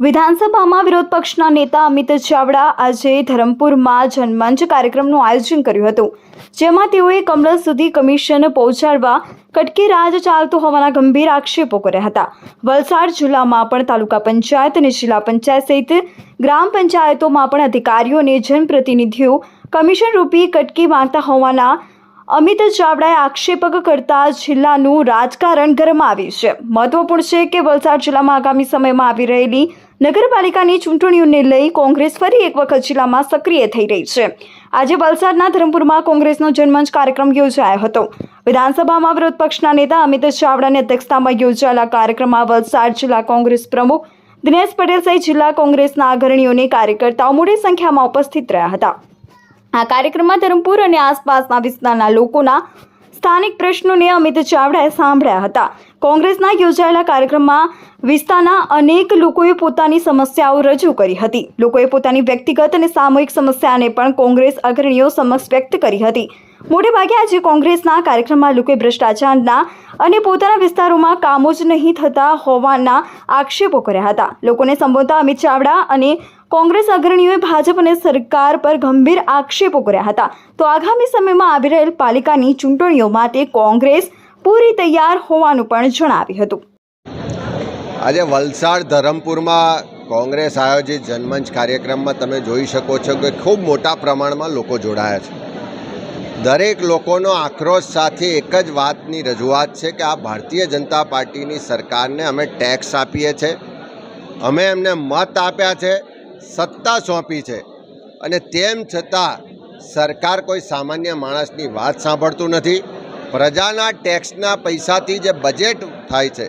વિધાનસભામાં વિરોધ પક્ષના નેતા અમિત ચાવડા આજે ધરમપુરમાં જનમંચ કાર્યક્રમનું આયોજન કર્યું હતું, જેમાં તેઓએ કમલમ સુધી કમિશન પહોંચાડવા કટકી રાજ ચાલતો હોવાના ગંભીર આક્ષેપો કર્યા હતા. વલસાડ જિલ્લામાં પણ તાલુકા પંચાયત અને જિલ્લા પંચાયત સહિત ગ્રામ પંચાયતોમાં પણ અધિકારીઓ અને જનપ્રતિનિધિઓ કમિશન રૂપી કટકી માંગતા હોવાના અમિત ચાવડાએ આક્ષેપક કરતા જિલ્લાનું રાજકારણ ગરમાવ્યું છે. મહત્વપૂર્ણ છે કે વલસાડ જિલ્લામાં આગામી સમયમાં આવી રહેલી નગરપાલિકાની ચૂંટણીઓને લઈ કોંગ્રેસ ફરી એક વખત જિલ્લામાં સક્રિય થઈ રહી છે. આજે વલસાડના ધરમપુરમાં કોંગ્રેસનો જનમંચ કાર્યક્રમ યોજાયો હતો. વિધાનસભામાં વિરોધ પક્ષના નેતા અમિત ચાવડાની અધ્યક્ષતામાં યોજાયેલા કાર્યક્રમમાં વલસાડ જિલ્લા કોંગ્રેસ પ્રમુખ દિનેશ પટેલ સહિત જિલ્લા કોંગ્રેસના અગ્રણીઓને કાર્યકર્તાઓ મોટી સંખ્યામાં ઉપસ્થિત રહ્યા હતા. આ કાર્યક્રમમાં ધરમપુર અને આસપાસના વિસ્તારના લોકોના સ્થાનિક પ્રશ્નોને અમિત ચાવડાએ સાંભળ્યા હતા. કોંગ્રેસના યોજાયેલા કાર્યક્રમમાં વિસ્તારના અનેક લોકોએ પોતાની સમસ્યાઓ રજૂ કરી હતી. લોકોએ પોતાની વ્યક્તિગત અને સામૂહિક સમસ્યાને પણ કોંગ્રેસ અગ્રણીઓ સમક્ષ વ્યક્ત કરી હતી. મોટેભાગે આજે કોંગ્રેસના કાર્યક્રમમાં લોકોએ ભ્રષ્ટાચારના અને પોતાના વિસ્તારોમાં કામો જ નહીં થતા હોવાના આક્ષેપો કર્યા હતા. લોકોને સંબોધતા અમિત ચાવડા અને કોંગ્રેસ અગ્રણીઓએ ભાજપ અને સરકાર પર ગંભીર આક્ષેપો કર્યા હતા. તો આગામી સમયમાં આવી રહેલ પાલિકાની ચૂંટણીઓ માટે કોંગ્રેસ પૂરી તૈયાર હોવાનું પણ જણાવ્યું હતું. આજે વલસાડ ધરમપુરમાં કોંગ્રેસ આયોજિત જનમંચ કાર્યક્રમમાં તમે જોઈ શકો છો કે ખૂબ મોટા પ્રમાણમાં લોકો જોડાયા છે. દરેક લોકોનો આક્રોશ સાથે એક જ વાતની રજૂઆત છે કે આ ભારતીય જનતા પાર્ટીની સરકારને અમે ટેક્સ આપીએ છીએ અમે એમને મત આપ્યા છે. સત્તા સોંપી છે. અને તેમ છતાં સરકાર કોઈ સામાન્ય માણસની વાત સાંભળતું નથી. પ્રજાના ટેક્સના પૈસાથી જે બજેટ થાય છે,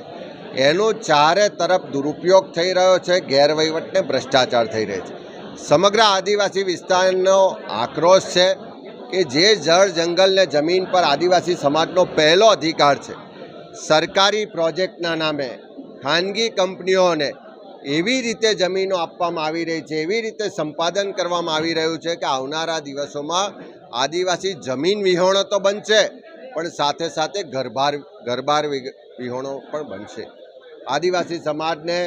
એનો ચારે તરફ દુરુપયોગ થઈ રહ્યો છે, ગેરવહીવટને ભ્રષ્ટાચાર થઈ રહ્યો છે. સમગ્ર આદિવાસી વિસ્તારનો આક્રોશ છે કે જે જળ જંગલને જમીન પર આદિવાસી સમાજનો પહેલો અધિકાર છે. સરકારી પ્રોજેક્ટના નામે ખાનગી કંપનીઓને એવી રીતે જમીનો આપવામાં આવી રહી છે, એવી રીતે સંપાદન કરવામાં આવી રહ્યું છે કે આવનારા દિવસોમાં આદિવાસી જમીન વિહોણો તો બનશે, પણ સાથે સાથે ઘરબાર ઘરબાર વિહોણો પણ બનશે. આદિવાસી સમાજને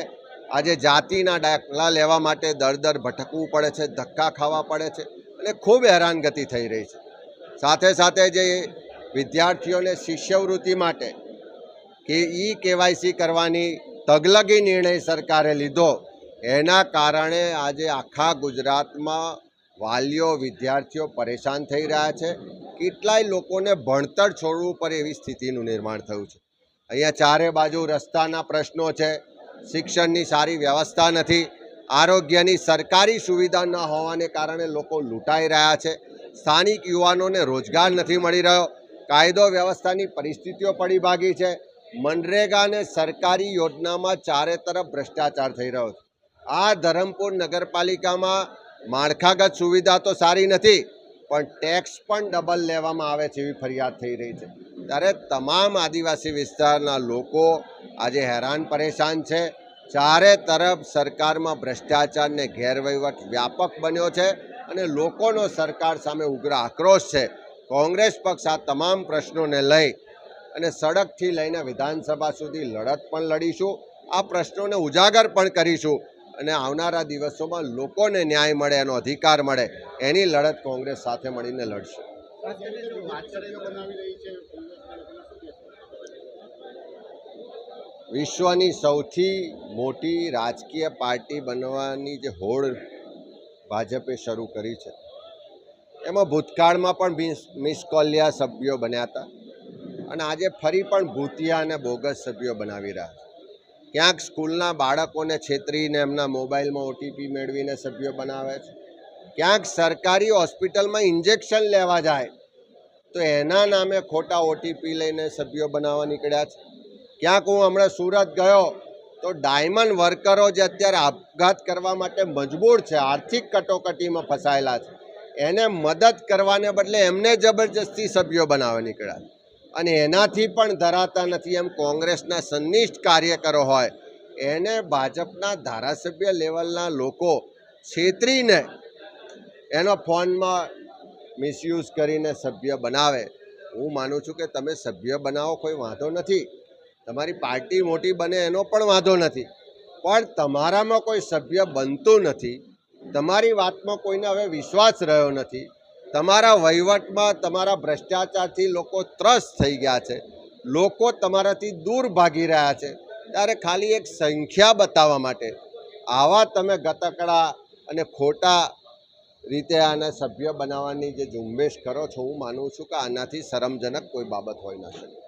આજે જાતિના દાખલા લેવા માટે દર દર ભટકવું પડે છે, ધક્કા ખાવા પડે છે અને ખૂબ હેરાનગતિ થઈ રહી છે. સાથે સાથે જે વિદ્યાર્થીઓને શિષ્યવૃત્તિ માટે કે ઈ કેવાયસી કરવાની તગલગી નિર્ણય સરકારે લીધો. એના કારણે આજે આખા ગુજરાતમાં વાલીઓ, વિદ્યાર્થીઓ પરેશાન થઈ રહ્યા છે. કેટલાય લોકોને ભણતર છોડવું પડે એવી સ્થિતિનું નિર્માણ થયું છે. અહીંયા ચારે બાજુ રસ્તાના પ્રશ્નો છે. શિક્ષણની સારી વ્યવસ્થા નથી. આરોગ્યની સરકારી સુવિધા ન હોવાને કારણે લોકો લૂંટાઈ રહ્યા છે. સ્થાનિક યુવાનોને રોજગાર નથી મળી રહ્યો. કાયદો વ્યવસ્થાની પરિસ્થિતિઓ પડી ભાગી છે. મનરેગા અને સરકારી યોજનામાં ચારે તરફ ભ્રષ્ટાચાર થઈ રહ્યો છે. આ ધરમપુર નગરપાલિકામાં માળખાગત સુવિધા તો સારી નથી, પણ ટેક્સ પણ ડબલ લેવામાં આવે છે એવી ફરિયાદ થઈ રહી છે. ત્યારે તમામ આદિવાસી વિસ્તારના લોકો આજે હેરાન પરેશાન છે. ચારે તરફ સરકારમાં ભ્રષ્ટાચારને ગેરવહીવટ વ્યાપક બન્યો છે અને લોકોનો સરકાર સામે ઉગ્ર આક્રોશ છે. કોંગ્રેસ પક્ષ આ તમામ પ્રશ્નોને લઈ અને સડકથી લઈને વિધાનસભા સુધી લડત પણ લડીશું. આ પ્રશ્નોને ઉજાગર પણ કરીશું અને આવનારા દિવસોમાં લોકોને ન્યાય મળે એનો અધિકાર મળે એની લડત કોંગ્રેસ સાથે મળીને લડશે. વિશ્વની સૌથી મોટી રાજકીય પાર્ટી બનવાની જે હોડ ભાજપે શરૂ કરી છે. એમાં ભૂતકાળમાં પણ મિસ મિસકોલિયા સભ્યો બન્યા હતા. અને આજે ફરી પણ ભૂતિયા અને બોગસ સભ્યો બનાવી રહ્યા છે. ક્યાંક સ્કૂલના બાળકોને છેતરીને એમના મોબાઈલમાં ઓટીપી મેળવીને સભ્યો બનાવે છે. ક્યાંક સરકારી હોસ્પિટલમાં ઇન્જેક્શન લેવા જાય. તો એના નામે ખોટા ઓટીપી લઈને સભ્યો બનાવવા નીકળ્યા છે. ક્યાંક હું હમણાં સુરત ગયો, તો ડાયમંડ વર્કરો જે અત્યારે આપઘાત કરવા માટે મજબૂર છે, આર્થિક કટોકટીમાં ફસાયેલા છે, એને મદદ કરવાને બદલે એમને જબરજસ્તી સભ્યો બનાવવા નીકળ્યા અને એનાથી પણ ધરાતા નથી એમ કોંગ્રેસના સંનિષ્ઠ કાર્યકરો હોય. એને ભાજપના ધારાસભ્ય લેવલના લોકો છેતરીને એનો ફોનમાં મિસયુઝ કરીને સભ્ય બનાવે. હું માનું છું કે તમે સભ્ય બનાવો કોઈ વાંધો નથી. તમારી પાર્ટી મોટી બને એનો પણ વાંધો નથી. પણ તમારામાં કોઈ સભ્ય બનતું નથી. તમારી વાતમાં કોઈને હવે વિશ્વાસ રહ્યો નથી. તમારા વહીવટમાં, તમારા ભ્રષ્ટાચારથી લોકો ત્રસ્ત થઈ ગયા છે. લોકો તમારાથી દૂર ભાગી રહ્યા છે. ત્યારે ખાલી એક સંખ્યા બતાવવા માટે. આવા તમે ગતકડા અને ખોટા રીતે આના સભ્ય બનાવવાની જે ઝુંબેશ કરો છો, હું માનું છું કે આનાથી શરમજનક કોઈ બાબત હોઈ ન શકે.